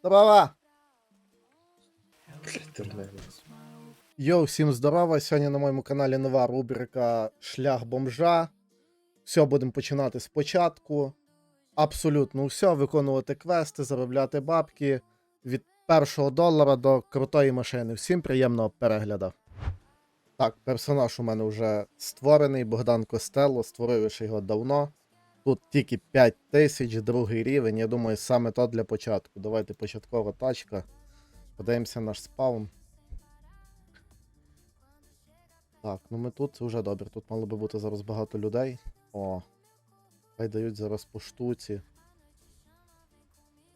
Здорова! Йоу, всім здорова! Сьогодні на моєму каналі нова рубрика Шлях бомжа. Все, будемо починати спочатку. Абсолютно все, виконувати квести, заробляти бабки від першого долара до крутої машини. Всім приємного перегляду. Так, персонаж у мене вже створений, Богдан Костелло, створив ще його давно. Тут тільки 5 тисяч, другий рівень. Я думаю, саме то для початку. Давайте початкова тачка. Подивимося наш спаун. Так, ну ми тут це вже добре. Тут мало би бути зараз багато людей. О. Хай дають зараз по штуці.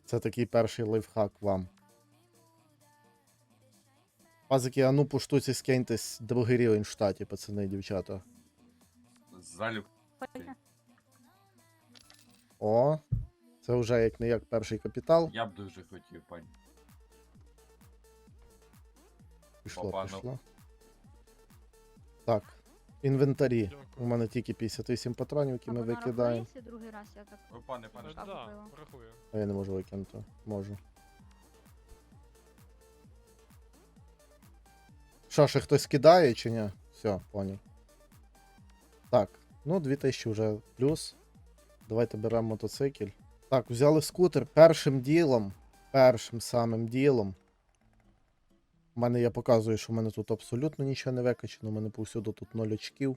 Це такий перший лайфхак вам. Пазики, а ну по штуці скиньтесь другий рівень в штаті, пацани і дівчата. Залюб. О. Це вже як не як перший капітал. Я б дуже хотів, пані. Пішло, Опа, ну. пішло. Так. Інвентарі. У мене тільки 58 патронів, які ми викидаємо. другий раз, я так. Ой, пане, пане, Так, Да, купила. порахую. А я не можу викинути. Можу. Що, ще хтось кидає чи ні? Все, поняв. Так, ну 2000 вже плюс. Давайте беремо мотоцикль. Так, взяли скутер першим ділом. Першим самим ділом. У мене я показую, що в мене тут абсолютно нічого не викачано. У мене повсюду тут 0 очків.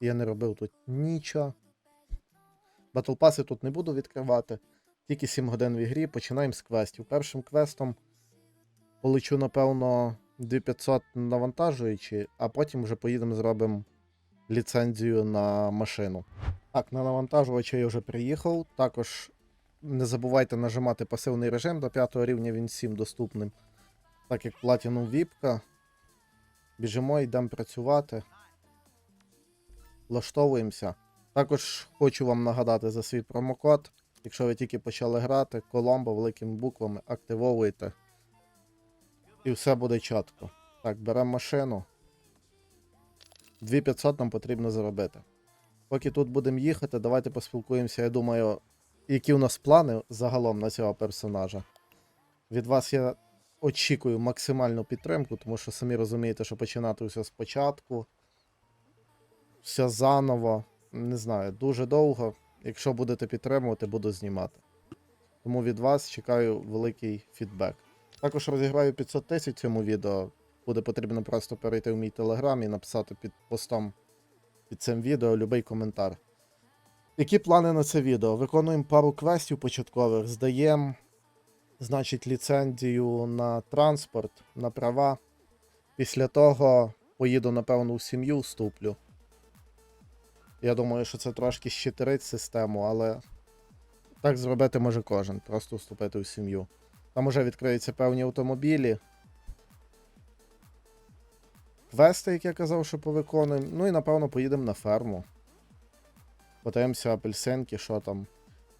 Я не робив тут нічого. Батлпаси тут не буду відкривати. Тільки 7 годин в ігрі, починаємо з квестів. Першим квестом полечу, напевно, 2500 навантажуючи, а потім вже поїдемо зробимо ліцензію на машину. Так, на навантажувача я вже приїхав. Також не забувайте нажимати пасивний режим до 5 рівня він всім доступним. Так як Platinum Віпка. Біжимо, йдемо працювати. Влаштовуємося. Також хочу вам нагадати за свій промокод. Якщо ви тільки почали грати, Коломбо великими буквами активовуєте. І все буде чітко. Так, беремо машину. 2500 нам потрібно заробити. Поки тут будемо їхати, давайте поспілкуємося. Я думаю, які у нас плани загалом на цього персонажа. Від вас я очікую максимальну підтримку, тому що самі розумієте, що починати все спочатку. Все заново. Не знаю, дуже довго. Якщо будете підтримувати, буду знімати. Тому від вас чекаю великий фідбек. Також розіграю 500 тисяч цьому відео. Буде потрібно просто перейти в мій телеграм і написати під постом під цим відео будь-який коментар. Які плани на це відео? Виконуємо пару квестів початкових, здаємо, значить, ліцензію на транспорт, на права. Після того поїду, напевно, в сім'ю вступлю. Я думаю, що це трошки щитирить систему, але так зробити може кожен, просто вступити в сім'ю. Там уже відкриються певні автомобілі. Квести, як я казав, що повиконуємо. Ну і напевно поїдемо на ферму. Подивимося апельсинки, що там.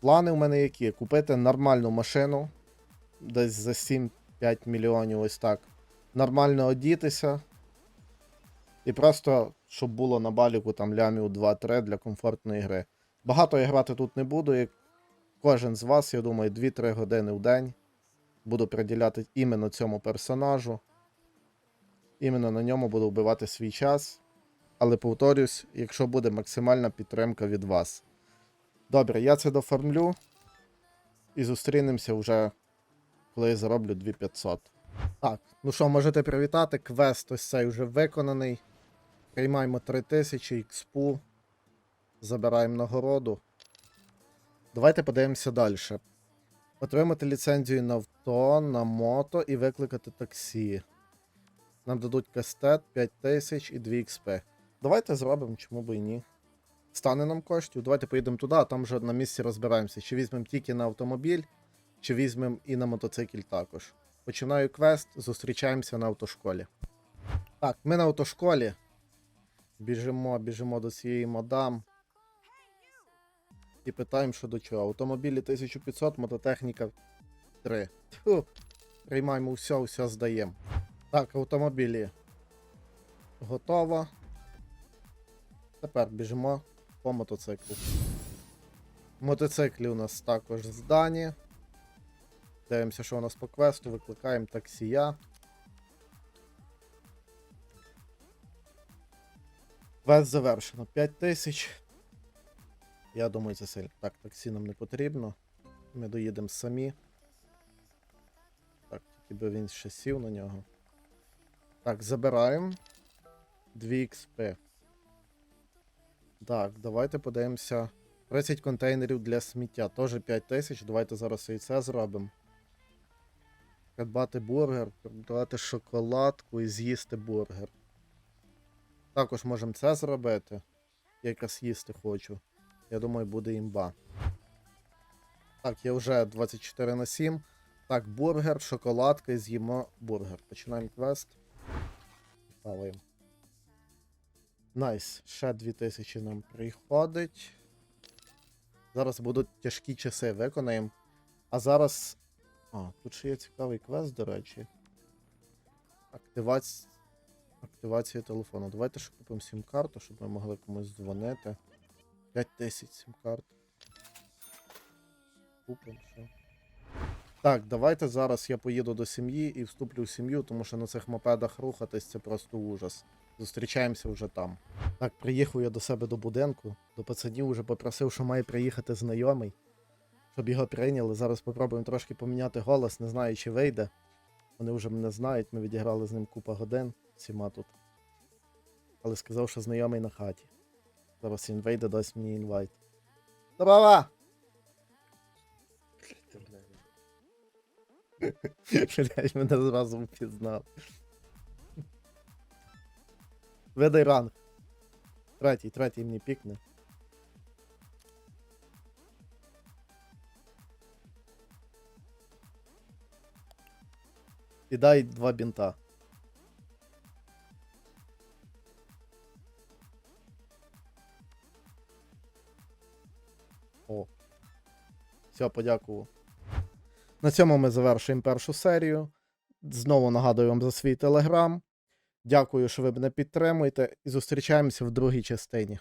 Плани в мене які? Купити нормальну машину. Десь за 7-5 мільйонів, ось так. Нормально одітися. І просто, щоб було на баліку там лямів 2-3 для комфортної гри. Багато я грати тут не буду, як кожен з вас, я думаю, 2-3 години в день буду приділяти іменно цьому персонажу. Іменно на ньому буду вбивати свій час. Але повторюсь, якщо буде максимальна підтримка від вас. Добре, я це доформлю. І зустрінемося вже, коли я зароблю 2500. Так, ну що, можете привітати. Квест ось цей вже виконаний. Приймаємо 3000 експу. Забираємо нагороду. Давайте подивимося далі. Отримати ліцензію на авто, на мото і викликати таксі. Нам дадуть кастет 5000 і 2 XP. Давайте зробимо, чому би і ні. Стане нам коштів. Давайте поїдемо туди, а там вже на місці розбираємося. Чи візьмемо тільки на автомобіль, чи візьмемо і на мотоцикль також. Починаю квест, зустрічаємося на автошколі. Так, ми на автошколі. Біжимо, біжимо до цієї мадам. І питаємо, що до чого. Автомобілі 1500, мототехніка 3. Тьфу. Приймаємо все, все здаємо. Так, автомобілі. Готово. Тепер біжимо по мотоциклу. Мотоциклі у нас також здані. Дивимося, що у нас по квесту, викликаємо таксія. Квест завершено. 5 тисяч. Я думаю, це сильно. Так, таксі нам не потрібно. Ми доїдемо самі. Так, тільки він ще сів на нього. Так, забираємо. 2 XP. Так, давайте подивимося. 30 контейнерів для сміття. Теж 5 тисяч. Давайте зараз і це зробимо. Придбати бургер, придбати шоколадку і з'їсти бургер. Також можемо це зробити. Я якраз їсти хочу. Я думаю, буде імба. Так, я вже 24 на 7. Так, бургер, шоколадка і з'їмо бургер. Починаємо квест. Ставимо. Найс. Ще 2000 нам приходить. Зараз будуть тяжкі часи, виконаємо. А зараз. А, тут ще є цікавий квест, до речі. Активац... Активація телефону. Давайте ще купимо сім-карту, щоб ми могли комусь дзвонити. 5000 сім-карт. Купимо все. Так, давайте зараз я поїду до сім'ї і вступлю в сім'ю, тому що на цих мопедах рухатись це просто ужас. Зустрічаємося вже там. Так, приїхав я до себе до будинку. До пацанів вже попросив, що має приїхати знайомий, щоб його прийняли. Зараз попробуємо трошки поміняти голос, не знаю, чи вийде. Вони вже мене знають, ми відіграли з ним купа годин всіма тут. Але сказав, що знайомий на хаті. Зараз він вийде, дасть мені інвайт. Здорово! Блять, мене зразу впізнав. Видай ранг. Третій, третій мені пікне. І дай два бінта. О. Все, подякував. На цьому ми завершуємо першу серію. Знову нагадую вам за свій телеграм. Дякую, що ви мене підтримуєте, і зустрічаємося в другій частині.